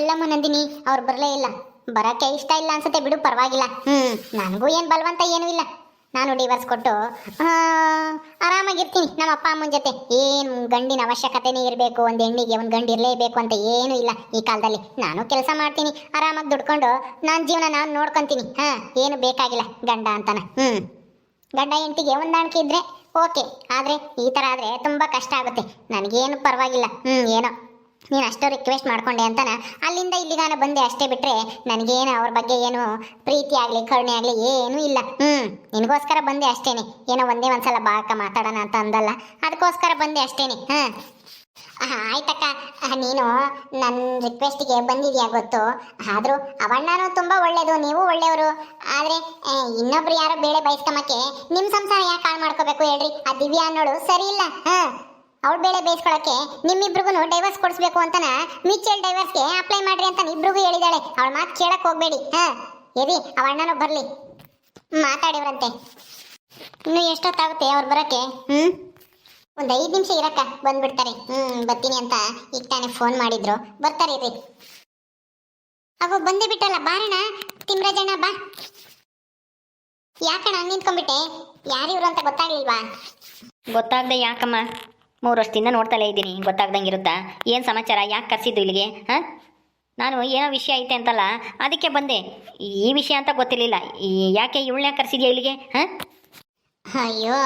ಎಲ್ಲಮ್ಮ ನಂದಿನಿ, ಅವ್ರು ಬರಲೇ ಇಲ್ಲ. ಬರಕ್ಕೆ ಇಷ್ಟ ಇಲ್ಲ ಅನ್ಸುತ್ತೆ ಬಿಡು, ಪರವಾಗಿಲ್ಲ. ಹ್ಮ್, ನನಗೂ ಏನು ಬಲವಂತ ಏನೂ ಇಲ್ಲ. ನಾನು ಡಿವರ್ಸ್ ಕೊಟ್ಟು ಆರಾಮಾಗಿರ್ತೀನಿ ನಮ್ಮ ಅಪ್ಪ ಅಮ್ಮನ ಜೊತೆ. ಏನು ಗಂಡಿನ ಅವಶ್ಯಕತೆನೇ ಇರಬೇಕು, ಒಂದು ಹೆಣ್ಣಿಗೆ ಒಂದು ಗಂಡು ಇರಲೇಬೇಕು ಅಂತ ಏನೂ ಇಲ್ಲ ಈ ಕಾಲದಲ್ಲಿ. ನಾನು ಕೆಲಸ ಮಾಡ್ತೀನಿ, ಆರಾಮಾಗಿ ದುಡ್ಕೊಂಡು ನನ್ನ ಜೀವನ ನಾನು ನೋಡ್ಕೊಂತೀನಿ. ಹಾಂ, ಏನು ಬೇಕಾಗಿಲ್ಲ ಗಂಡ ಅಂತಾನೆ. ಹ್ಞೂ ಗಂಡ ಹೆಂಡತಿಗೆ ಹೊಂದಾಣಿಕೆ ಇದ್ರೆ ಓಕೆ. ಆದರೆ ಈ ಥರ ಆದರೆ ತುಂಬ ಕಷ್ಟ ಆಗುತ್ತೆ. ನನಗೇನು ಪರವಾಗಿಲ್ಲ. ಹ್ಞೂ ಏನೋ. ನೀನು ಅಷ್ಟೋ ರಿಕ್ವೆಸ್ಟ್ ಮಾಡ್ಕೊಂಡೆ ಅಂತಾನ, ಅಲ್ಲಿಂದ ಇಲ್ಲಿಗಾನ ಬಂದೆ ಅಷ್ಟೇ ಬಿಟ್ಟರೆ ನನಗೇನು ಅವ್ರ ಬಗ್ಗೆ ಏನು ಪ್ರೀತಿ ಆಗಲಿ, ಕರುಣೆ ಆಗಲಿ ಏನೂ ಇಲ್ಲ. ಹ್ಞೂ ನಿನಗೋಸ್ಕರ ಬಂದೆ ಅಷ್ಟೇನೆ. ಏನೋ ಒಂದೇ ಒಂದ್ಸಲ ಬಾಕ ಮಾತಾಡೋಣ ಅಂತ ಅಂದಲ್ಲ. ಅದಕ್ಕೋಸ್ಕರ ಬಂದೆ ಅಷ್ಟೇನೆ. ಹಾಂ. ಆಯ್ತಕ್ಕ. ನೀನು ನನ್ನ ರಿಕ್ವೆಸ್ಟಿಗೆ ಬಂದಿದ್ಯಾ ಗೊತ್ತು? ಆದರೂ ಅವಣ್ಣನೂ ತುಂಬ ಒಳ್ಳೇದು, ನೀವು ಒಳ್ಳೆಯವರು. ಆದರೆ ಇನ್ನೊಬ್ರು ಯಾರೋ ಬೇಳೆ ಬಯಸ್ಕೊಂಬಕ್ಕೆ ನಿಮ್ಮ ಸಂಸಾರ ಯಾಕೆ ಹಾಳು ಮಾಡ್ಕೋಬೇಕು ಹೇಳ್ರಿ? ಆ ದಿವ್ಯಾ ಅನ್ನೋಳು ಸರಿ ಇಲ್ಲ. ಹಾಂ. ಅವಳ ಬೇಳೆ ಬೇಯಿಸ್ಕೊಳಕ್ಕೆ ನಿಮ್ಮಿಬ್ರಿಗೂ ಡೈವರ್ಸ್ ಕೊಡಿಸ್ಬೇಕು ಅಂತನ ಮ್ಯೂಚುವಲ್ ಡೈವರ್ಸ್ಗೆ ಅಪ್ಲೈ ಮಾಡ್ರಿ ಅಂತ ಇಬ್ರಿಗೂ ಹೇಳಿದಾಳೆ. ಅವಳ ಮಾತು ಕೇಳೋಕೆ ಹೋಗಬೇಡಿ. ಹಾಂ, ಎದಿ ಅವ ಅಣ್ಣನೂ ಬರಲಿ. ಮಾತಾಡಿವ್ರಂತೆ. ಇನ್ನು ಎಷ್ಟೊತ್ತಾಗುತ್ತೆ ಅವ್ರು ಬರೋಕ್ಕೆ? ಹ್ಞೂ ಒಂದು ಐದು ನಿಮಿಷ ಇರಕ್ಕ, ಬಂದ್ಬಿಡ್ತಾರೆ. ಹ್ಞೂ ಬರ್ತೀನಿ ಅಂತ ಈಗ ತಾನೇ ಫೋನ್ ಮಾಡಿದ್ರು. ಬರ್ತಾರೆ ರೀ ಅವು ಬಂದೇ ಬಿಟ್ಟಲ್ಲ ಬಾರಣ ತಿಮ್ರಾಜಣ್ಣ, ಬಾ. ಯಾಕಣ್ಣ ನಿಂತ್ಕೊಂಡ್ಬಿಟ್ಟೆ? ಯಾರಿವ್ರು ಅಂತ ಗೊತ್ತಾಗ್ಲಿಲ್ವಾ? ಗೊತ್ತಾಗ್ದೆ ಯಾಕಮ್ಮ? ಮೂರು ವರ್ಷದಿಂದ ನೋಡ್ತಲೇ ಇದ್ದೀನಿ ಗೊತ್ತಾಗ್ದಂಗೆ ಇರುತ್ತಾ? ಏನು ಸಮಾಚಾರ? ಯಾಕೆ ಕರೆಸಿದ್ದು ಇಲ್ಲಿಗೆ? ಹಾಂ? ನಾನು ಏನೋ ವಿಷಯ ಐತೆ ಅಂತಲ್ಲ, ಅದಕ್ಕೆ ಬಂದೆ. ಈ ವಿಷಯ ಅಂತ ಗೊತ್ತಿರಲಿಲ್ಲ. ಯಾಕೆ ಇವಳನ್ನ ಕರೆಸಿದ್ಯಾ ಇಲ್ಲಿಗೆ? ಹಾಂ? ಅಯ್ಯೋ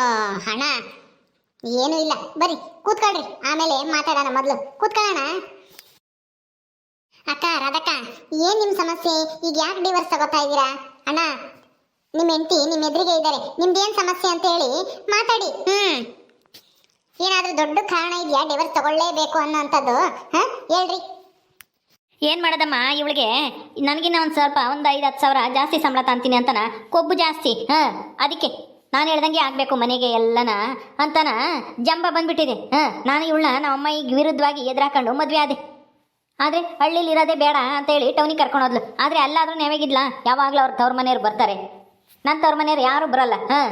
ಹಣ ಏನೂ ಇಲ್ಲ. ಬರಿ ಕೂತ್ಕೊಳ್ರಿ. ಆಮೇಲೆ ಮಾತಾಡೋಣ ಮೊದಲು. ಕೂತ್ಕೊಳ್ಳೋಣ? ಅಕ್ಕ, ರಾಧಕ್ಕ, ಏನ್ ನಿಮ್ ಸಮಸ್ಯೆ? ಈಗ ಯಾಕೆ ಡಿವರ್ಸ್ ತಗೋತಾ ಇದ್ದೀರಾ? ಅಣ್ಣ ನಿಮ್ಮ ಹೆಂಡತಿ ನಿಮ್ಮ ಎದುರಿಗೆ ಇದ್ದಾರೆ. ನಿಮ್ದೇನ್ ಸಮಸ್ಯೆ ಅಂತ ಹೇಳಿ ಮಾತಾಡಿ. ಹ್ಮ್. ಏನಾದ್ರೂ ದೊಡ್ಡ ಕಾರಣ ಇದೆಯಾ? ಡಿವರ್ಸ್ ತಗೊಳ್ಳೇಬೇಕು ಅನ್ನೋಂಥದ್ದು? ಹಾ? ಹೇಳ್ರಿ. ಏನು ಮಾಡೋದಮ್ಮ ಇವಳಿಗೆ? ನನಗಿನ್ನ ಒಂದು ಸ್ವಲ್ಪ ಒಂದು ಐದು ಹತ್ತು ಸಾವಿರ ಜಾಸ್ತಿ ಸಂಬಳ ತಾಂತೀನಿ ಅಂತನ? ಕೊಬ್ಬು ಜಾಸ್ತಿ, ಹಾಂ? ಅದಕ್ಕೆ. ನಾನು ಹೇಳ್ದಂಗೆ ಆಗಬೇಕು ಮನೆಗೆ ಎಲ್ಲನ ಅಂತನ? ಜಂಬ ಬಂದ್ಬಿಟ್ಟಿದೆ, ಹಾಂ? ನಾನು ಇವಳನ್ನ ನಮ್ಮ ಅಮ್ಮಗೆ ವಿರುದ್ಧವಾಗಿ ಎದುರಾಕೊಂಡು ಮದುವೆ ಆದೆ. ಆದರೆ ಹಳ್ಳಿಲಿ ಇರೋದೇ ಬೇಡ ಅಂತೇಳಿ ಟೌನಿಗೆ ಕರ್ಕೊಂಡು ಹೋದ್ಲು. ಆದರೆ ಅಲ್ಲಾದ್ರೂ ನೆವೆಗಿದ್ಲಾ ಯಾವಾಗಲೂ ಅವ್ರ ತವ್ರ ಮನೆಯವ್ರು ಬರ್ತಾರೆ. ನನ್ನ ತವ್ರ ಮನೆಯವ್ರು ಯಾರೂ ಬರಲ್ಲ, ಹಾಂ?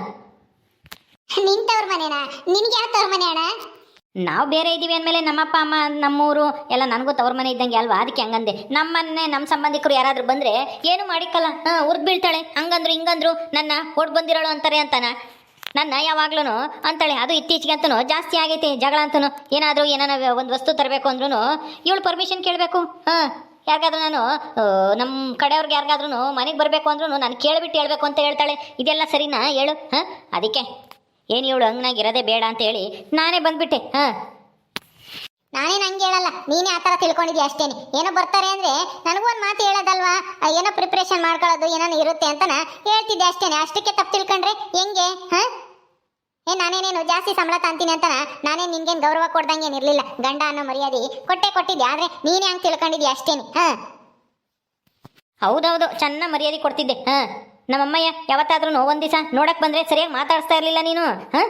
ನಿಂತವ್ರ ಮನೆನಾ? ನಿನ್ಗೆ ಯಾವ ತವ್ರ ಮನೆ ಅಣ್ಣ? ನಾವು ಬೇರೆ ಇದ್ದೀವಿ ಅಂದಮೇಲೆ ನಮ್ಮಪ್ಪ, ಅಮ್ಮ, ನಮ್ಮೂರು ಎಲ್ಲ ನನಗೂ ತವ್ರ ಮನೆ ಇದ್ದಂಗೆ ಅಲ್ವಾ? ಅದಕ್ಕೆ ಹಂಗಂದೆ. ನಮ್ಮನ್ನೇ ನಮ್ಮ ಸಂಬಂಧಿಕರು ಯಾರಾದರೂ ಬಂದರೆ ಏನು ಮಾಡಿಕ್ಕಲ್ಲ? ಹಾಂ, ಉರ್ದು ಬೀಳ್ತಾಳೆ. ಹಂಗಂದ್ರು, ಹಿಂಗಂದ್ರು ನನ್ನ ಹೊಡ್ ಬಂದಿರೋಳು ಅಂತಾರೆ ಅಂತಾನ. ನನ್ನ ಯಾವಾಗ್ಲೂ ಅಂತಾಳೆ. ಅದು ಇತ್ತೀಚೆಗೆ ಅಂತೂ ಜಾಸ್ತಿ ಆಗೈತೆ, ಜಗಳ ಅಂತೂ ಏನಾದರೂ ಏನಾನ ಒಂದು ವಸ್ತು ತರಬೇಕು ಅಂದ್ರೂ ಇವಳು ಪರ್ಮಿಷನ್ ಕೇಳಬೇಕು. ಹಾಂ, ಯಾರಿಗಾದ್ರೂ ನಾನು ನಮ್ಮ ಕಡೆಯವ್ರಿಗೆ ಯಾರಿಗಾದ್ರೂ ಮನೆಗೆ ಬರಬೇಕು ಅಂದ್ರೂ ನಾನು ಕೇಳಿಬಿಟ್ಟು ಹೇಳ್ಬೇಕು ಅಂತ ಹೇಳ್ತಾಳೆ. ಇದೆಲ್ಲ ಸರಿನಾ? ಹೇಳು. ಹಾಂ, ಅದಕ್ಕೆ. ಏನು ಇವಳು ಹಂಗನಾಗಿ ಇರೋದೇ ಬೇಡ ಅಂತ ಹೇಳಿ ನಾನೇ ಬಂದ್ಬಿಟ್ಟೆ ಹಾಂ. ನಾನೇನು ನಂಗೆ ಹೇಳಲ್ಲ ನೀನೇ ಆ ಥರ ತಿಳ್ಕೊಂಡಿದ್ಯಾ ಅಷ್ಟೇನೆ. ಏನೋ ಬರ್ತಾರೆ ಅಂದರೆ ನನಗೂ ಒಂದು ಮಾತು ಹೇಳೋದಲ್ವಾ? ಏನೋ ಪ್ರಿಪ್ರೇಷನ್ ಮಾಡ್ಕೊಳ್ಳೋದು ಏನೋ ಇರುತ್ತೆ ಅಂತನ ಹೇಳ್ತಿದ್ದೆ ಅಷ್ಟೇನೆ. ಅಷ್ಟಕ್ಕೆ ತಪ್ಪು ತಿಳ್ಕೊಂಡ್ರೆ ಹೆಂಗೆ ಹಾಂ? ಏ ನಾನೇನೇನು ಜಾಸ್ತಿ ಸಂಬಳ ತಾಂತೀನಿ ಅಂತ ನಾನೇ ನಿನ್ಗೇನು ಗೌರವ ಕೊಡ್ದಂಗೆ ಇರಲಿಲ್ಲ. ಗಂಡ ಅನ್ನೋ ಮರ್ಯಾದೆ ಕೊಟ್ಟೆ ಕೊಟ್ಟಿದ್ದೆ ಆದರೆ ನೀನೇ ಹಂಗೆ ತಿಳ್ಕೊಂಡಿದ್ಯಾ ಅಷ್ಟೇನೆ ಹಾಂ? ಹೌದೌದು ಚೆನ್ನಾಗಿ ಮರ್ಯಾದೆ ಕೊಡ್ತಿದ್ದೆ ಹಾಂ. ನಮ್ಮಮ್ಮಯ್ಯ ಯಾವತ್ತಾದ್ರೂ ಒಂದು ದಿವಸ ನೋಡಕ್ಕೆ ಬಂದರೆ ಸರಿಯಾಗಿ ಮಾತಾಡಿಸ್ತಾ ಇರಲಿಲ್ಲ ನೀನು, ಹಾಂ?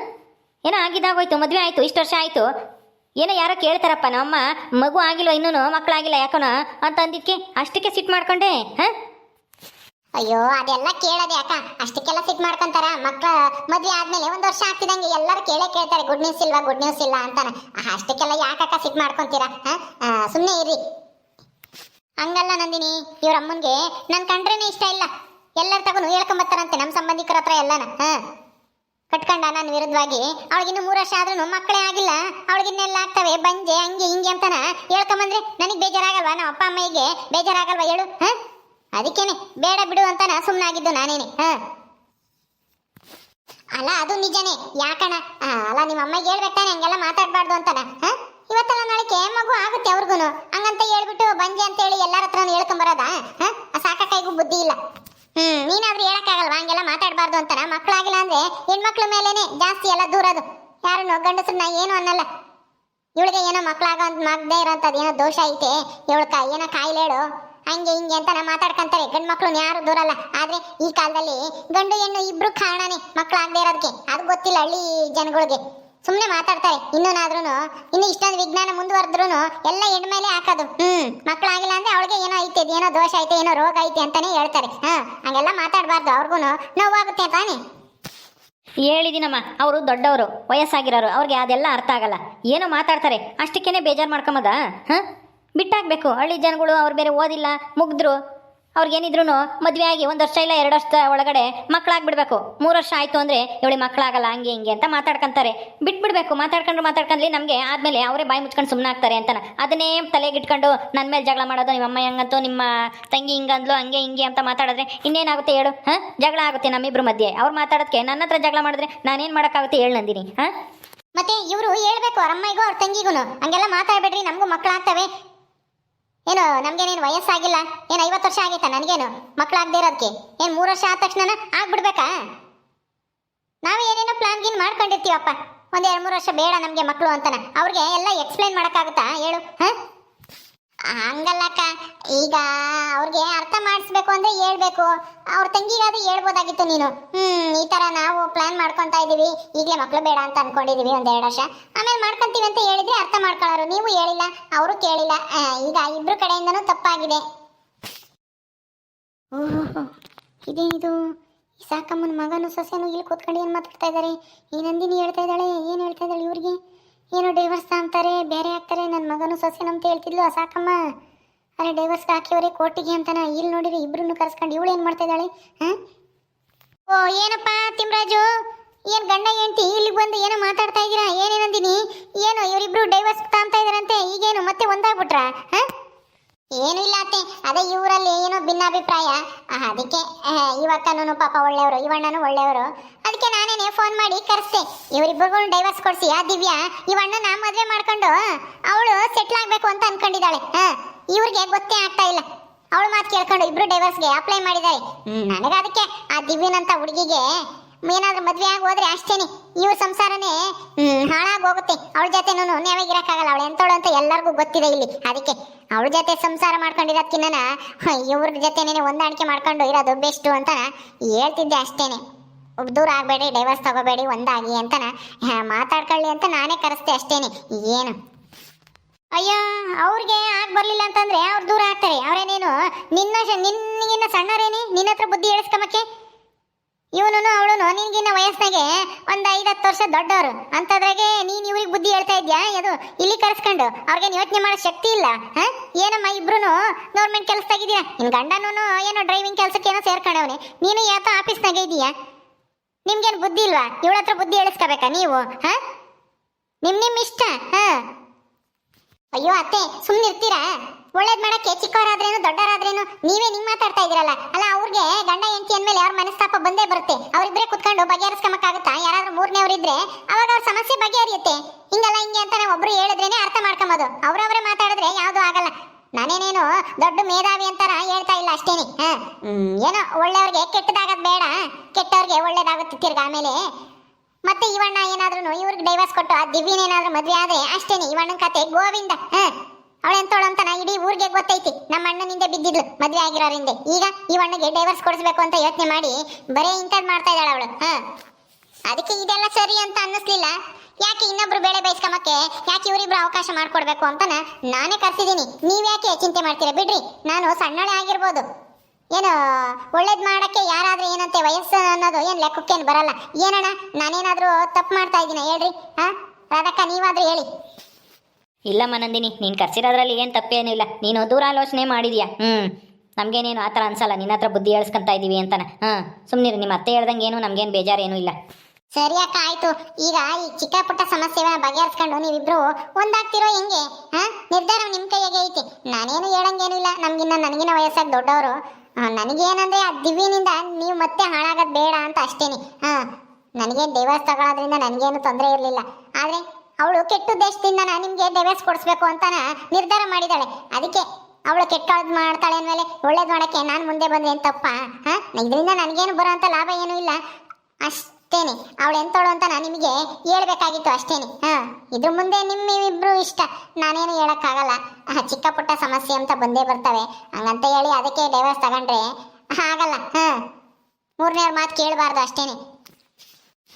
ಏನೋ ಆಗಿದ್ದಾಗೋಯ್ತು, ಮದುವೆ ಆಯಿತು, ಇಷ್ಟು ವರ್ಷ ಆಯಿತು. ಏನೋ ಯಾರೋ ಕೇಳ್ತಾರಪ್ಪ, ನಮ್ಮಮ್ಮ, ಮಗು ಆಗಿಲ್ವ ಇನ್ನೂ ಮಕ್ಕಳಾಗಿಲ್ಲ ಯಾಕನ ಅಂತ ಅಂದಿದ್ಕೆ ಅಷ್ಟಕ್ಕೆ ಸಿಟ್ ಮಾಡ್ಕೊಂಡೆ, ಹಾಂ? ಅಯ್ಯೋ, ಅದೆಲ್ಲ ಕೇಳೋದೆ ಅಕ್ಕ ಅಷ್ಟಕ್ಕೆಲ್ಲ ಸಿಟ್ ಮಾಡ್ಕೊಂತಾರ? ಮಕ್ಕಳ ಮದ್ವೆ ಆದ್ಮೇಲೆ ಒಂದ್ ವರ್ಷ ಆಗ್ತಿದಂಗೆ ಎಲ್ಲರೂ ಕೇಳೇ ಕೇಳ್ತಾರೆ ಗುಡ್ ನ್ಯೂಸ್ ಇಲ್ವಾ ಗುಡ್ ನ್ಯೂಸ್ ಇಲ್ಲ ಅಂತಾನೆ. ಅಷ್ಟಕ್ಕೆಲ್ಲ ಯಾಕಕ್ಕ ಸಿಟ್ ಮಾಡ್ಕೊಂತೀರಾ ಸುಮ್ಮನೆ ಇರಿ. ಹಂಗಲ್ಲ ನಂದಿನಿ, ಇವ್ರ ಅಮ್ಮನ್ಗೆ ನನ್ ಕಂಡ್ರೇನೆ ಇಷ್ಟ ಇಲ್ಲ. ಎಲ್ಲರ ತಗೊಂಡು ಹೇಳ್ಕೊಂಬತ್ತಾರಂತೆ ನಮ್ಮ ಸಂಬಂಧಿಕರ ಹತ್ರ ಎಲ್ಲಾನ, ಹಾ? ಕಟ್ಕೊಂಡ ನನ್ನ ವಿರುದ್ಧವಾಗಿ ಅವಳಿಗಿನ್ನು ಮೂರು ವರ್ಷ ಆದ್ರೂ ಮಕ್ಕಳೇ ಆಗಿಲ್ಲ. ಅವಳಿಗಿನ್ನೆಲ್ಲ ಆಗ್ತವೆ, ಬಂಜೆ, ಹಂಗೆ, ಹಿಂಗೆ ಅಂತನ? ಹೇಳ್ಕೊಂಬಂದ್ರೆ ನನಗೆ ಬೇಜಾರಾಗಲ್ವಾ? ನಮ್ಮ ಅಪ್ಪ ಅಮ್ಮಗೆ ಬೇಜಾರಾಗಲ್ವಾ ಹೇಳು, ಹಾ? ಅದಕ್ಕೇನೆ, ಬೇಡ ಬಿಡು ಅಂತಾನ ಸುಮ್ಮನಾಗಿದ್ದು ನಾನೇನೆ, ಹಾ? ಅಲ್ಲ, ಅದು ನಿಜನೇ. ಯಾಕಣ? ಅಲ್ಲ ನಿಮ್ಮ ಅಮ್ಮಗೆ ಹೇಳ್ಬೇಕಾನೆ ಹಂಗೆಲ್ಲ ಮಾತಾಡಬಾರ್ದು ಅಂತಾನ, ಹಾ? ಇವತ್ತಲ್ಲ ನಾಳೆಗೆ ಮಗು ಆಗುತ್ತೆ ಅವ್ರಿಗೂ ಹಂಗಂತ ಹೇಳ್ಬಿಟ್ಟು ಬಂಜೆ ಅಂತ ಹೇಳಿ ಎಲ್ಲರ ಹತ್ರ ಹೇಳ್ಕೊಂಬರೋದ ಹಾ? ಆ ಸಾಕ ಕೈಗೂ ಬುದ್ಧಿ ಇಲ್ಲ. ಹ್ಮ್, ನೀನಾದ್ರೂ ಹೇಳಕ್ಕಾಗಲ್ವಾ? ಹಂಗೆಲ್ಲ ಮಾತಾಡಬಾರ್ದು ಅಂತಾನ? ಮಕ್ಕಳಾಗಿಲ್ಲ ಅಂದ್ರೆ ಹೆಣ್ಮಕ್ಳ ಮೇಲೇನೆ ಜಾಸ್ತಿ ಎಲ್ಲ ದೂರದು ಯಾರನ್ನು ಗಂಡಸ್ರನ್ನ ಏನು ಅನ್ನಲ್ಲ. ಇವಳಿಗೆ ಏನೋ ಮಕ್ಕಳಾಗ ಅಂತ ಮಗದೇ ಇರೋಂಥದ್ದು ಏನೋ ದೋಷ ಐತೆ. ಇವಳ್ಕ ಏನೋ ಕಾಯಿಲೆ ಹೇಳು. ಹಂಗೆ ಹಿಂಗೆ ಅಂತ ನಾ ಮಾತಾಡ್ಕೊಂತಾರೆ. ಗಂಡು ಮಕ್ಳು ಯಾರು ದೂರಲ್ಲ ಆದ್ರೆ ಈ ಕಾಲದಲ್ಲಿ ಗಂಡು ಹೆಣ್ಣು ಇಬ್ರು ಕಾರಣನೇ ಮಕ್ಕಳಾಗದೇ ಇರೋದಕ್ಕೆ ಅದು ಗೊತ್ತಿಲ್ಲ ಹಳ್ಳಿ ಜನಗಳಿಗೆ. ಸುಮ್ಮನೆ ಮಾತಾಡ್ತಾರೆ. ಇನ್ನೂನಾದ್ರೂ ಇನ್ನು ಇಷ್ಟೊಂದು ವಿಜ್ಞಾನ ಮುಂದುವರೆದ್ರು ಎಲ್ಲ ಹೆಣ್ಣು ಮೇಲೆ ಹಾಕೋದು. ಹ್ಮ್ ಮಕ್ಕಳಾಗಿಲ್ಲ ಅಂದ್ರೆ ಅವಳಿಗೆ ಏನೋ ಐತೆ ಏನೋ ದೋಷ ಐತೆ, ಏನೋ ರೋಗ ಐತೆ ಅಂತಾನೆ ಹೇಳ್ತಾರೆ. ಹಾ, ಹಂಗೆಲ್ಲ ಮಾತಾಡಬಾರ್ದು ಅವ್ರಿಗೂ ನೋವಾಗುತ್ತೆ ತಾನೇ? ಹೇಳಿದಿನಮ್ಮ, ಅವರು ದೊಡ್ಡವರು, ವಯಸ್ಸಾಗಿರೋರು, ಅವ್ರಿಗೆ ಅದೆಲ್ಲ ಅರ್ಥ ಆಗಲ್ಲ. ಏನೋ ಮಾತಾಡ್ತಾರೆ, ಅಷ್ಟಕ್ಕೇನೆ ಬೇಜಾರು ಮಾಡ್ಕೊಂಬದ? ಹಾಂ? ಬಿಟ್ಟಾಗಬೇಕು ಹಳ್ಳಿ ಜನಗಳು ಅವ್ರು ಬೇರೆ ಓದಿಲ್ಲ, ಮುಗ್ದ್ರು ಅವ್ರಿಗೇನಿದ್ರು ಮದುವೆ ಆಗಿ ಒಂದು ವರ್ಷ ಇಲ್ಲ ಎರಡು ವರ್ಷ ಒಳಗಡೆ ಮಕ್ಕಳಾಗ್ಬಿಡ್ಬೇಕು ಮೂರು ವರ್ಷ ಆಯಿತು ಅಂದರೆ ಇವಳಿ ಮಕ್ಕಳಾಗಲ್ಲ ಹಂಗೆ ಹಿಂಗೆ ಅಂತ ಮಾತಾಡ್ಕೊಂತಾರೆ. ಬಿಟ್ಬಿಡ್ಬೇಕು ಮಾತಾಡ್ಕೊಂಡು ಮಾತಾಡ್ಕೊಂಡ್ಲಿ ನಮಗೆ ಆದ್ಮೇಲೆ ಅವರೇ ಬಾಯಿ ಮುಚ್ಕೊಂಡು ಸುಮ್ಮನೆ ಆಗ್ತಾರೆ ಅದನ್ನೇ ತಲೆಗಿಟ್ಕೊಂಡು ನನ್ನ ಮೇಲೆ ಜಗಳ ಮಾಡೋದು, ನಿಮ್ಮ ಅಮ್ಮ ಹೆಂಗಂತೂ ನಿಮ್ಮ ತಂಗಿ ಹಿಂಗಂದ್ಲು, ಹಂಗೆ ಹಿಂಗೆ ಅಂತ ಮಾತಾಡಿದ್ರೆ ಇನ್ನೇನಾಗುತ್ತೆ ಹೇಳು? ಹಾಂ? ಜಗಳ ಆಗುತ್ತೆ ನಮ್ಮಿಬ್ರು ಮಧ್ಯೆ. ಅವ್ರು ಮಾತಾಡೋದಕ್ಕೆ ನನ್ನ ಹತ್ರ ಜಗಳ ಮಾಡಿದ್ರೆ ನಾನೇನು ಮಾಡೋಕ್ಕಾಗುತ್ತೆ ಹೇಳು ನಂದಿನಿ, ಹಾಂ? ಮತ್ತೆ ಇವರು ಹೇಳ್ಬೇಕು, ಅವ್ರ ಅಮ್ಮಗೂ ಅವ್ರ ತಂಗಿಗೂ ಹಂಗೆಲ್ಲ ಮಾತಾಡ್ಬೇಡ್ರಿ, ನಮಗೂ ಮಕ್ಕಳಾಗ್ತವೆ ಏನು, ನಮ್ಗೇನೇನು ವಯಸ್ಸಾಗಿಲ್ಲ? ಏನು ಐವತ್ತು ವರ್ಷ ಆಗೈತಾ ನನಗೇನು? ಮಕ್ಕಳಾಗದೇ ಇರೋದಕ್ಕೆ ಏನು ಮೂರು ವರ್ಷ ಆದ ತಕ್ಷಣ ಆಗ್ಬಿಡ್ಬೇಕಾ? ನಾವು ಏನೇನೋ ಪ್ಲಾನ್ ಗೀನ್ ಮಾಡ್ಕೊಂಡಿರ್ತೀವಪ್ಪ. ಒಂದು ಎರಡು ಮೂರು ವರ್ಷ ಬೇಡ ನಮಗೆ ಮಕ್ಕಳು ಅಂತಾನೆ. ಅವ್ರಿಗೆ ಎಲ್ಲ ಎಕ್ಸ್ಪ್ಲೈನ್ ಮಾಡೋಕ್ಕಾಗುತ್ತಾ? ಹೇಳು. ಹಾಂ? ಹಂಗಲ್ಲಕ್ಕ, ಈಗ ಅವ್ರಿಗೆ ಅರ್ಥ ಮಾಡಿಸ್ಬೇಕು ಅಂದ್ರೆ ಹೇಳ್ಬೇಕು. ಅವ್ರ ತಂಗಿಗಾದ್ರೂ ಹೇಳ್ಬೋದಾಗಿತ್ತು ನೀನು. ಹ್ಮ್, ಈ ತರ ನಾವು ಪ್ಲಾನ್ ಮಾಡ್ಕೊಂತಾ ಇದೀವಿ. ಈಗಲೇ ಮಕ್ಳು ಬೇಡ ಅಂತ ಅನ್ಕೊಂಡಿದೀವಿ ಒಂದ್ ಎರಡು ವರ್ಷ. ಆಮೇಲೆ ಮಾಡ್ಕೊಂತೀವಿ ಅಂತ ಹೇಳಿದ್ರೆ ಅರ್ಥ ಮಾಡ್ಕೊಳ್ಳೋರು. ನೀವು ಹೇಳಿಲ್ಲ, ಅವರು ಕೇಳಿಲ್ಲ. ಈಗ ಇಬ್ರು ಕಡೆಯಿಂದನೂ ತಪ್ಪಾಗಿದೆ. ಓಹೋ, ಇದೇನಿದು? ಸಾಕಮ್ಮನ ಮಗನು ಸೊಸೆನು ಇಲ್ಲಿ ಕೂತ್ಕೊಂಡು ಏನು ಮಾತಾಡ್ತಾ ಇದ್ದಾರೆ ಈ ನಂದಿನಿ ಹೇಳ್ತಾ ಇದ್ದಾಳೆ, ಏನು ಹೇಳ್ತಾ ಇದ್ದಾಳೆ ಇವ್ರಿಗೆ? ಏನೋ ಡೈವರ್ಸ್ ಅಂತಾರೆ, ಬೇರೆ ಆಗ್ತಾರೆ ನನ್ನ ಮಗನು ಸೊಸೆನ ಅಂತ ಹೇಳ್ತಿದ್ಲು ಆ ಸಾಕಮ್ಮ. ಅರೆ ಡೈವರ್ಸ್ಗೆ ಹಾಕಿವ್ರೆ ಕೋರ್ಟಿಗೆ ಅಂತಾನ ಇಲ್ಲಿ ನೋಡಿದ್ರೆ ಇಬ್ರನ್ನು ಕರ್ಸ್ಕೊಂಡು, ಇವಳು ಏನು ಮಾಡ್ತಾ ಇದ್ದಾಳೆ? ಹಾಂ? ಓ, ಏನಪ್ಪ ತಿಮ್ರಾಜು? ಏನು ಗಂಡ ಹೆಂಡತಿ ಇಲ್ಲಿಗೆ ಬಂದು ಏನೋ ಮಾತಾಡ್ತಾ ಇದ್ದೀರಾ? ಏನೇನಂದಿನಿ? ಏನು ಇವರಿಬ್ರು ಡೈವರ್ಸ್ ತಾಂತಾ ಇದಾರಂತೆ ಈಗೇನು ಮತ್ತೆ ಒಂದಾಗ್ಬಿಟ್ರಾ? ಹಾಂ? ಏನು ಇಲ್ಲ ಅತ್ತೆ. ಅದೇ ಇವರಲ್ಲಿ ಏನೋ ಭಿನ್ನಾಭಿಪ್ರಾಯ. ಅದಕ್ಕೆ ಇವಕ್ಕನೂ ಪಾಪ ಒಳ್ಳೆಯವರು, ಇವಣ್ಣನು ಒಳ್ಳೆಯವರು. ಅದಕ್ಕೆ ನಾನೇನೆ ಫೋನ್ ಮಾಡಿ ಕರೆಸ್ತೆ ಇವರಿಬ್ಬರಿಗೂ ಡೈವರ್ಸ್ ಕೊಡ್ಸಿ. ಆ ದಿವ್ಯಾ, ಇವಣ್ಣನ ಮದುವೆ ಮಾಡ್ಕೊಂಡು, ಅವಳು ಸೆಟ್ಲ್ ಆಗಬೇಕು ಅಂತ ಅನ್ಕೊಂಡಿದ್ದಾಳೆ. ಹಾ ಇವ್ರಿಗೆ ಗೊತ್ತೇ ಆಗ್ತಾ ಇಲ್ಲ. ಅವಳು ಮಾತು ಕೇಳ್ಕೊಂಡು ಇಬ್ರು ಡೈವರ್ಸ್ಗೆ ಅಪ್ಲೈ ಮಾಡಿದ್ದಾರೆ. ನನಗೆ ಅದಕ್ಕೆ ಆ ದಿವ್ಯನಂತ ಹುಡುಗಿಗೆ ಏನಾದ್ರೂ ಮದ್ವೆ ಆಗಿ ಹೋದ್ರೆ ಅಷ್ಟೇನೆ. ಇವ್ರ ಸಂಸಾರನೇ ಹಾಳಾಗಿ ಹೋಗುತ್ತೆ. ಅವಳ ಜೊತೆನೂ ನೇವಾಗಿರಕ್ಕಾಗಲ್ಲ ಅವಳು ಎಂತವಳು ಅಂತ ಎಲ್ಲರಿಗೂ ಗೊತ್ತಿದೆ ಇಲ್ಲಿ. ಅದಕ್ಕೆ ಅವಳ ಜೊತೆ ಸಂಸಾರ ಮಾಡ್ಕೊಂಡಿರೋದ್ಕಿನ್ನ ಇವ್ರ ಜೊತೆನೇ ಹೊಂದಾಣಿಕೆ ಮಾಡ್ಕೊಂಡು ಇರೋದು ಬೆಸ್ಟು ಅಂತ ಹೇಳ್ತಿದ್ದೆ ಅಷ್ಟೇನೆ. ದೂರ ಆಗಬೇಡಿ ಡೈವರ್ಸ್ ತಗೋಬೇಡಿ ಒಂದಾಗಿ ಅಂತನ ಹಾ, ಮಾತಾಡ್ಕೊಳ್ಳಿ ಅಂತ ನಾನೇ ಕರೆಸ್ತೆ ಅಷ್ಟೇನೆ. ಏನು? ಅಯ್ಯೋ ಅವ್ರಿಗೆ ಆಗ್ ಬರಲಿಲ್ಲ ಅಂತಂದ್ರೆ ಅವ್ರು ದೂರ ಆಗ್ತಾರೆ. ಅವ್ರೇನೇನು ನಿನ್ನ ನಿನ್ನ ಸಣ್ಣರೇನಿ ನಿನ್ನ ಹತ್ರ ಬುದ್ಧಿ ಹೇಳಿಸ್ಕೊಂಬಕ್ಕೆ ಇವನು ಅವಳು ನಿನ್ಗಿನ್ನ ವಯಸ್ಸಾಗೆ ಒಂದ್ ಐದತ್ತು ವರ್ಷ ದೊಡ್ಡವರು. ಅಂತದ್ರಾಗೆ ನೀನ್ ಇವ್ರಿಗೆ ಬುದ್ಧಿ ಹೇಳ್ತಾ ಇದ್ಯಾ? ಅದು ಇಲ್ಲಿ ಕರೆಸ್ಕೊಂಡು ಅವ್ರಿಗೆ ಯೋಚನೆ ಮಾಡೋ ಶಕ್ತಿ ಇಲ್ಲ? ಏನಮ್ಮ ಇಬ್ರು ಗೌರ್ಮೆಂಟ್ ಕೆಲ್ಸದಾಗಿದ್ಯಾ ನಿನ್ ಗಂಡನೂ ಏನೋ ಡ್ರೈವಿಂಗ್ ಕೆಲ್ಸಕ್ಕೆ ಏನೋ ಸೇರ್ಕೊಂಡವನೆ. ನೀನು ಯಾತ ಆಫೀಸ್ನಾಗೆ ಇದೀಯಾ ನಿಮ್ಗೇನು ಬುದ್ಧಿ ಇಲ್ವಾ? ಇವಳ ಹತ್ರ ಬುದ್ಧಿ ಹೇಳಿಸ್ಕೋಬೇಕಾ ನೀವು, ಹ? ನಿಮ್ ನಿಮ್ ಇಷ್ಟ, ಹ? ಅಯ್ಯೋ ಅತ್ತೆ ಸುಮ್ಮನಿರ್ತೀರಾ ಒಳ್ಳೇದ್ ಮಾಡಕ್ಕೆ ಚಿಕ್ಕವರಾದ್ರೇನು, ದೊಡ್ಡವರಾದ್ರೇನು ನೀವೇ ನಿಂಗ್ ಮಾತಾಡ್ತಾ ಇದೀರಲ್ಲ ಅಲ್ಲ, ಅವ್ರಿಗೆ ಗಂಡ ಹೆಂಡತಿ ಅಂದ್ಮೇಲೆ ಅವ್ರ ಮನಸ್ತಾಪ ಬಂದೇ ಬರುತ್ತೆ. ಅವ್ರಿಬ್ರೆ ಕುತ್ಕೊಂಡು ಬಗೆಹರಿಸ್ಕೊಂಬಕ್ಕಾಗುತ್ತಾ ಯಾರಾದ್ರೂ ಮೂರನೇವ್ರಿದ್ರೆ ಅವಾಗ ಅವ್ರ ಸಮಸ್ಯೆ ಬಗೆಹರಿಯುತ್ತೆ. ಹಿಂಗಲ್ಲ ಹಿಂಗೆ ಅಂತ ನಾವು ಒಬ್ರು ಹೇಳಿದ್ರೇನೆ ಅರ್ಥ ಮಾಡ್ಕೊಂಬೋದು. ಅವ್ರವ್ರೆ ಮಾತಾಡಿದ್ರೆ ಯಾವ್ದು ಆಗಲ್ಲ. ನಾನೇನೇನು ದೊಡ್ಡ ಮೇಧಾವಿ ಅಂತಾರ ಹೇಳ್ತಾ ಇಲ್ಲ ಅಷ್ಟೇನೆ. ಏನೋ ಒಳ್ಳೆಯವ್ರಿಗೆ ಕೆಟ್ಟದಾಗದ್ ಬೇಡ. ಕೆಟ್ಟವ್ರಿಗೆ ಒಳ್ಳೇದಾಗುತ್ತೆ ತಿರ್ಗ ಆಮೇಲೆ. ಮತ್ತೆ ಇವಣ್ಣ ಏನಾದ್ರೂ ಇವ್ರಿಗೆ ಡೈವರ್ಸ್ ಕೊಟ್ಟು, ಆ ದಿವ್ಯನ ಏನಾದ್ರೂ ಮದ್ವೆ ಆದ್ರೆ ಅಷ್ಟೇನೆ ಇವಣ್ಣನ ಕತೆ, ಗೋವಿಂದ ಅಂತ ನಾ ಇಡೀ ಊರಿಗೆ ಗೊತ್ತೈತಿ. ನಮ್ಮ ಅಣ್ಣನಿಂದ ಬಿದ್ದಿದ್ಲು, ಮದ್ವೆ ಆಗಿರೋರಿಂದ ಈಗ ಇವಣ್ಣಗೆ ಡೈವರ್ಸ್ ಕೊಡಿಸ್ಬೇಕು ಅಂತ ಯೋಚನೆ ಮಾಡಿ, ಬರೀ ಇಂಥದ್ ಮಾಡ್ತಾ ಇದ್ದಾಳೆ ಅವಳು, ಹ. ಅದಕ್ಕೆ ಇದೆಲ್ಲ ಸರಿ ಅಂತ ಅನ್ನಿಸ್ಲಿಲ್ಲ. ಯಾಕೆ ಇನ್ನೊಬ್ರು ಬೇಳೆ ಬಯಸ್ಕೊಂಬಕ್ಕೆ ಯಾಕೆ ಇವರಿಬ್ರು ಅವಕಾಶ ಮಾಡ್ಕೊಡ್ಬೇಕು ಅಂತ ನಾನೇ ಕರ್ಸಿದ್ದೀನಿ. ನೀವ್ಯಾಕೆ ಚಿಂತೆ ಮಾಡ್ತೀರಾ, ಬಿಡ್ರಿ. ನಾನು ಸಣ್ಣಳೆ ಆಗಿರ್ಬೋದು. ಏನು ಒಳ್ಳೇದು ಮಾಡೋಕ್ಕೆ ಯಾರಾದ್ರೂ ಏನಂತೆ ವಯಸ್ಸು ಅನ್ನೋದು ಏನು ಲೆಕ್ಕಕ್ಕೇನು ಬರಲ್ಲ. ಏನಣ್ಣ ನಾನೇನಾದರೂ ತಪ್ಪು ಮಾಡ್ತಾ ಇದ್ದೀನಿ ಹೇಳ್ರಿ ಹಾಂ? ರಾಧಕ್ಕ ನೀವಾದರೂ ಹೇಳಿ. ಇಲ್ಲಮ್ಮ ನಂದಿನಿ ನೀನು ಕರ್ಸಿರೋದ್ರಲ್ಲಿ ಏನು ತಪ್ಪೇನಿಲ್ಲ. ನೀನು ದೂರಾಲೋಚನೆ ಮಾಡಿದ್ಯಾ? ಹ್ಞೂ ನಮಗೇನೇನು ಆ ಥರ ಅನ್ಸಲ್ಲ ನಿನ್ನ ಹತ್ರ ಬುದ್ಧಿ ಹೇಳ್ಸ್ಕೊಂತ ಇದ್ದೀವಿ ಅಂತಾನೆ. ಹಾಂ ಸುಮ್ಮನಿರಿ ನಿಮ್ಮ ಅತ್ತೆ ಹೇಳ್ದಂಗೆ ಏನು ನಮಗೇನು ಬೇಜಾರೇನೂ ಇಲ್ಲ. ಸರಿ ಅಕ್ಕ ಆಯ್ತು. ಈಗ ಈ ಚಿಕ್ಕ ಪುಟ್ಟ ಸಮಸ್ಯೆನ ಬಗೆಹರಿಸ್ಕೊಂಡು ನೀವಿಬ್ರು ಒಂದಾಗ್ತಿರೋ ಹೆಂಗೆ ಹಾ? ನಿರ್ಧಾರ ನಿಮ್ಮ ಕೈಯಾಗೆ ಐತಿ. ನಾನೇನು ಹೇಳಂಗೇನಿಲ್ಲ ನಮ್ಗಿನ್ನ ನನಗಿನ ವಯಸ್ಸಾಗಿ ದೊಡ್ಡವರು. ನನಗೇನಂದ್ರೆ ಆ ದಿವ್ಯನಿಂದ ನೀವು ಮತ್ತೆ ಹಾಳಾಗೋದು ಬೇಡ ಅಂತ ಅಷ್ಟೇನೆ. ಹಾ ನನಗೇನು ದೇವಾಸ್ ತಗೊಳ್ಳೋದ್ರಿಂದ ನನಗೇನು ತೊಂದರೆ ಇರಲಿಲ್ಲ. ಆದ್ರೆ ಅವಳು ಕೆಟ್ಟ ಉದ್ದೇಶದಿಂದ ನಾನು ನಿಮಗೆ ಡೈವರ್ಸ್ ಕೊಡಿಸ್ಬೇಕು ಅಂತಾನ ನಿರ್ಧಾರ ಮಾಡಿದ್ದಾಳೆ ಅದಕ್ಕೆ ಅವಳು ಕೆಟ್ಟದ್ ಮಾಡ್ತಾಳೆ ಅಂದಮೇಲೆ ಒಳ್ಳೇದು ಮಾಡೋಕ್ಕೆ ನಾನು ಮುಂದೆ ಬಂದೆ ಅಂತ ತಪ್ಪ ಹಾಂ, ಇದರಿಂದ ನನಗೇನು ಅಂತ ಲಾಭ ಏನೂ ಇಲ್ಲ. ಅಷ್ಟೇನೆ ಅವಳು ಎಂತವಳು ಅಂತ ನಾನು ನಿಮಗೆ ಹೇಳ್ಬೇಕಾಗಿತ್ತು ಅಷ್ಟೇನೆ. ಹಾ, ಇದ್ರ ಮುಂದೆ ನಿಮ್ಮಿಬ್ರು ಇಷ್ಟ. ನಾನೇನು ಹೇಳೋಕ್ಕಾಗಲ್ಲ. ಚಿಕ್ಕ ಪುಟ್ಟ ಸಮಸ್ಯೆ ಅಂತ ಬಂದೇ ಬರ್ತವೆ. ಹಂಗಂತ ಹೇಳಿ ಅದಕ್ಕೆ ಡೈವರ್ಸ್ ತಗೊಂಡ್ರೆ ಆಗಲ್ಲ. ಹಾ ಮೂರನೇ ಮಾತು ಕೇಳಬಾರ್ದು ಅಷ್ಟೇನೆ.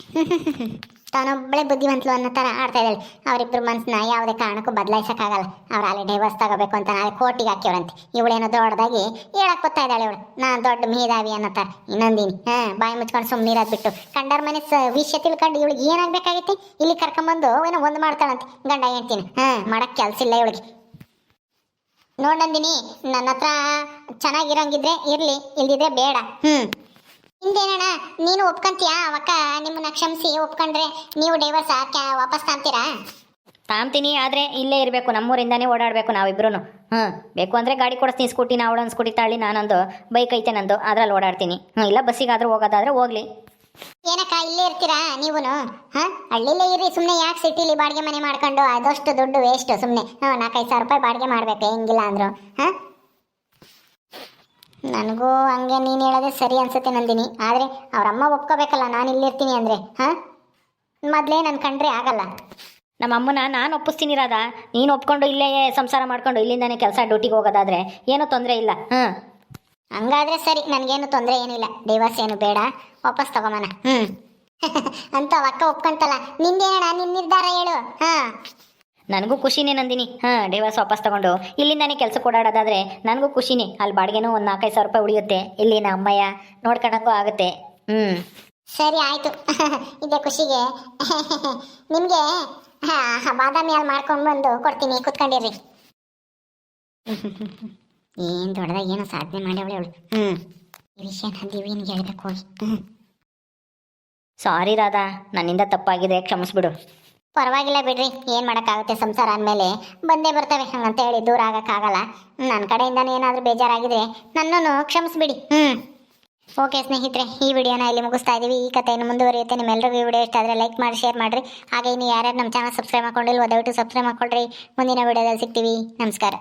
ತಾನೊಬ್ಬಳೆ ಬುದ್ಧಿವಂತಲು ಅನ್ನೋ ಥರ ಆಡ್ತಾ ಇದ್ದಾಳೆ. ಅವರಿಬ್ಬರು ಮನಸ್ಸನ್ನ ಯಾವುದೇ ಕಾರಣಕ್ಕೂ ಬದಲಾಯಿಸೋಕ್ಕಾಗಲ್ಲ. ಅವ್ರು ಅಲ್ಲಿ ಡೈವರ್ಸ್ ತಗೋಬೇಕು ಅಂತ ನಾಳೆ ಕೋರ್ಟಿಗೆ ಹಾಕಿವ್ರಂತೆ. ಇವಳೇನೋ ದೊಡ್ಡದಾಗಿ ಹೇಳಕ್ಕೆ ಗೊತ್ತಾ ಇದ್ದಾಳೆ ಇವಳು. ನಾ ದೊಡ್ಡ ಮೇಧಾವಿ ಥರ. ಇನ್ನೊಂದಿನಿ. ಹಾಂ, ಬಾಯಿ ಮುಚ್ಕೊಂಡು ಸುಮ್ಮನೆ ಬಿಟ್ಟು. ಕಂಡರ ಮನೆ ವಿಷಯ ತಿಳ್ಕೊಂಡು ಇವಳಿಗೆ ಏನಾಗಬೇಕಾಗೈತಿ? ಇಲ್ಲಿ ಕರ್ಕೊಂಬಂದು ಏನೋ ಒಂದು ಮಾಡ್ತಾಳಂತೆ. ಗಂಡ ಹೇಳ್ತೀನಿ ಹಾಂ ಮಾಡೋಕ್ಕೆ ಕೆಲಸ ಇಲ್ಲ ಇವಳಿಗೆ. ನೋಡಂದಿನಿ ನನ್ನ ಹತ್ರ ಚೆನ್ನಾಗಿರೋಂಗಿದ್ರೆ ಇರ್ಲಿ, ಇಲ್ದಿದ್ರೆ ಬೇಡ. ಹ್ಮ್. ಹಿಂದೇನಣ್ಣ ನೀನು ಒಪ್ಕೊಂತೀಯಾ? ಅವಕ್ಕ ನಿಮ್ಮನ್ನ ಕ್ಷಮಿಸಿ ಒಪ್ಕೊಂಡ್ರೆ ನೀವು ಡೈವರ್ಸ್ ವಾಪಸ್ ತಾಂತೀರಾ? ತಾಂತೀನಿ ಆದರೆ ಇಲ್ಲೇ ಇರಬೇಕು. ನಮ್ಮೂರಿಂದಾನೇ ಓಡಾಡಬೇಕು ನಾವಿಬ್ರು ಹ್ಞೂ ಬೇಕು ಅಂದರೆ ಗಾಡಿ ಕೊಡಿಸ್ತೀನಿ ಸ್ಕೂಟಿ ನಾ ಅವಳೊಂದು ಸ್ಕೂಟಿ ತಾಳಿ ನಾನೊಂದು ಬೈಕ್ ಐತೆ ನಂದು ಅದ್ರಲ್ಲಿ ಓಡಾಡ್ತೀನಿ. ಹ್ಞೂ ಇಲ್ಲ ಬಸ್ಸಿಗಾದ್ರೂ ಹೋಗೋದಾದ್ರೆ ಹೋಗ್ಲಿ. ಏನಕ್ಕ ಇಲ್ಲೇ ಇರ್ತೀರಾ ನೀವು ಹಾಂ? ಹಳ್ಳಿಲೇ ಇರಿ ಸುಮ್ಮನೆ ಯಾಕೆ ಸಿಟಿಲಿ ಬಾಡಿಗೆ ಮನೆ ಮಾಡ್ಕೊಂಡು ಅದಷ್ಟು ದುಡ್ಡು ವೇಸ್ಟ್ ಸುಮ್ಮನೆ ಹ್ಞೂ ನಾಲ್ಕೈದು ಸಾವಿರ ರೂಪಾಯಿ ಬಾಡಿಗೆ ಮಾಡಬೇಕು ಹೆಂಗಿಲ್ಲ ಅಂದರು. ಹಾ? ನನಗೂ ಹಂಗೆ ನೀನು ಹೇಳೋದೇ ಸರಿ ಅನ್ಸುತ್ತೆ ನಂದಿನಿ. ಆದರೆ ಅವರಮ್ಮ ಒಪ್ಕೋಬೇಕಲ್ಲ ನಾನು ಇಲ್ಲಿರ್ತೀನಿ ಅಂದರೆ ಹಾಂ? ಮೊದಲೇ ನಾನು ಕಂಡ್ರೆ ಆಗಲ್ಲ. ನಮ್ಮ ಅಮ್ಮನ ನಾನು ಒಪ್ಪಿಸ್ತೀನಿ ರಾಧ. ನೀನು ಒಪ್ಕೊಂಡು ಇಲ್ಲೇ ಸಂಸಾರ ಮಾಡ್ಕೊಂಡು ಇಲ್ಲಿಂದನೇ ಕೆಲಸ ಡ್ಯೂಟಿಗೆ ಹೋಗೋದಾದ್ರೆ ಏನೂ ತೊಂದರೆ ಇಲ್ಲ ಹ್ಞೂ ಹಂಗಾದ್ರೆ ಸರಿ ನನಗೇನು ತೊಂದರೆ ಏನಿಲ್ಲ. ಡೈವರ್ಸ್ ಏನು ಬೇಡ. ವಾಪಸ್ ತಗೊಂಬನ ಹ್ಞೂ ಅಂತ ಅಕ್ಕ ಒಪ್ಕೊಂತಲ್ಲ. ನಿಂದೇನಣ್ಣ? ನಿನ್ನ ನಿರ್ಧಾರ ಹೇಳು ಹಾಂ? ನನಗೂ ಖುಷಿನೇ ನಂದಿನಿ. ಹಾಂ ಡೇವಾಸ್ ವಾಪಸ್ ತಗೊಂಡು. ಇಲ್ಲಿಂದಾನೇ ಕೆಲಸ ಓಡಾಡೋದಾದ್ರೆ ನನಗೂ ಖುಷಿನೇ. ಅಲ್ಲಿ ಬಾಡಿಗೆನೂ ಒಂದು ನಾಲ್ಕೈದು ಸಾವಿರ ರೂಪಾಯಿ ಉಳಿಯುತ್ತೆ. ಇಲ್ಲಿ ನಮ್ಮ ಅಮ್ಮಯ್ಯ ನೋಡ್ಕೊಂಡಂಗೂ ಆಗುತ್ತೆ. ಹ್ಞೂ ಸರಿ ಆಯಿತು. ಇದೆ ಖುಷಿಗೆ. ನಿಮಗೆ ಬಾದಾಮಿ ಅಲ್ಲಿ ಮಾಡ್ಕೊಂಡು ಬಂದು ಕೊಡ್ತೀನಿ. ಕುತ್ಕೊಂಡಿರ್ರಿ. ಏನು ದೊಡ್ಡದಾಗ ಏನೋ ಸಾಧನೆ ಮಾಡ್ಯವಳೆ ಅವಳು. ಹ್ಞೂ ಈ ವಿಷಯ ದಿವಿನಿಗೆ ಹೇಳ್ಬೇಕು ಹೋಗಿ ಹ್ಞೂ ಸಾರಿ ರಾಧಾ ನನ್ನಿಂದ ತಪ್ಪಾಗಿದೆ. ಕ್ಷಮಿಸ್ಬಿಡು. ಪರವಾಗಿಲ್ಲ ಬಿಡ್ರಿ, ಏನು ಮಾಡೋಕ್ಕಾಗುತ್ತೆ ಸಂಸಾರ ಅಂದಮೇಲೆ. ಬಂದೇ ಬರ್ತವೆ ಹಂಗಂತ ಹೇಳಿ ದೂರ ಆಗೋಕ್ಕಾಗಲ್ಲ. ನನ್ನ ಕಡೆಯಿಂದನೇ ಏನಾದರೂ ಬೇಜಾರಾಗಿದ್ರೆ ನನ್ನನ್ನು ಕ್ಷಮಿಸ್ಬಿಡಿ. ಹ್ಞೂ ಓಕೆ ಸ್ನೇಹಿತರೆ, ಈ ವಿಡಿಯೋನ ಇಲ್ಲಿ ಮುಗಿಸ್ತಾ ಇದ್ದೀವಿ ಈ ಕಥೆಯನ್ನು ಮುಂದುವರಿಯುತ್ತೆ. ನಿಮ್ಮೆಲ್ಲರಿಗೂ ಈ ವಿಡಿಯೋ ಇಷ್ಟ ಆದರೆ ಲೈಕ್ ಮಾಡಿ, ಶೇರ್ ಮಾಡಿರಿ. ಹಾಗೆ ಇನ್ನು ಯಾರ್ಯಾರು ನಮ್ಮ ಚಾನಲ್ ಸಬ್ಸ್ಕ್ರೈಬ್ ಮಾಡ್ಕೊಂಡಿಲ್ವೋ, ದಯವಿಟ್ಟು ಸಬ್ಸ್ಕ್ರೈಬ್ ಮಾಡ್ಕೊಳ್ರಿ. ಮುಂದಿನ ವಿಡಿಯೋದಲ್ಲಿ ಸಿಗ್ತೀವಿ. ನಮಸ್ಕಾರ.